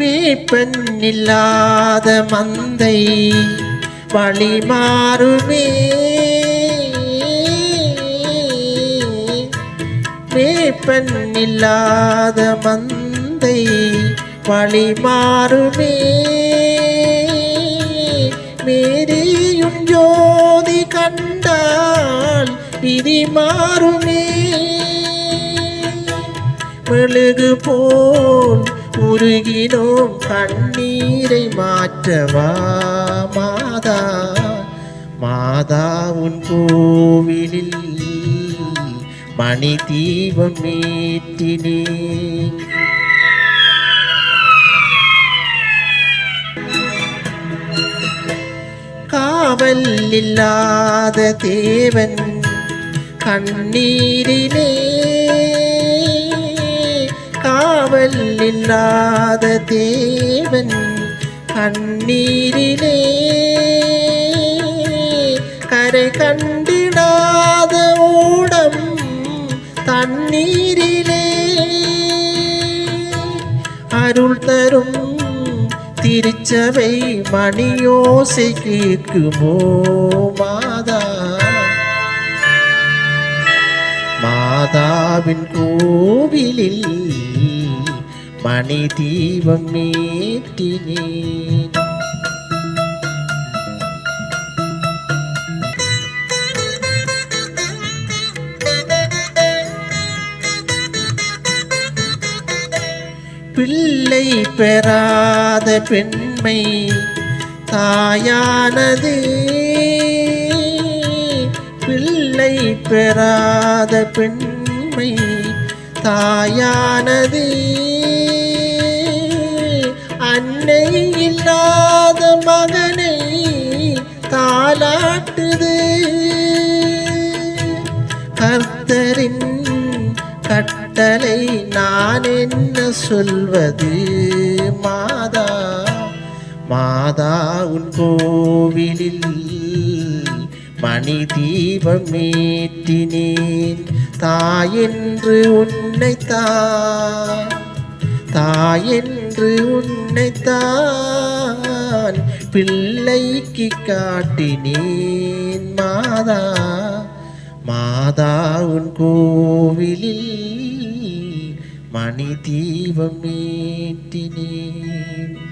மேய்ப்பெண்ணில்லாத மந்தை வழி மாறுமே மேய்ப்பெண்ணில்லாத மந்தை வழி மாறுமே மேரியும் ஜோதி கண்டால் விதி மாறுமே. மெழுகு போல் உருகினோம் கண்ணீரை மாற்றவா மாதா. மாதா உன் கோவிலில் மணி தீபம் ஏற்றினேன் காவல் இல்லாத தேவன் கண்ணீரிலே காவல் இல்லாத தேவன் கண்ணீரிலே. கரை கண்டிடாத ஓடம் தண்ணீரிலே. அருள் தரும் திருச்சபை மணியோசை கேட்குமோ மாதா? மாதாவின் கோவிலில் மணி தீபம் ஏற்றினேன் பிள்ளை பெறாத பெண்மை தாயானது. பிள்ளை பெறாத பெண்மை தாயானது. அன்னை இல்லாத மகனை தாலாட்டுது கர்த்தரின் கட்டளை நான் என்ன சொல்வது? மாதா மாதா உன் கோவிலில் மணி தீபம் ஏற்றினேன். தாயென்று உன்னை தாயென்று உன்னை தான் பிள்ளைக்கு காட்டினேன் மாதா. மாதா உன் கோவிலில் மணி தீபம் ஏற்றினேன்.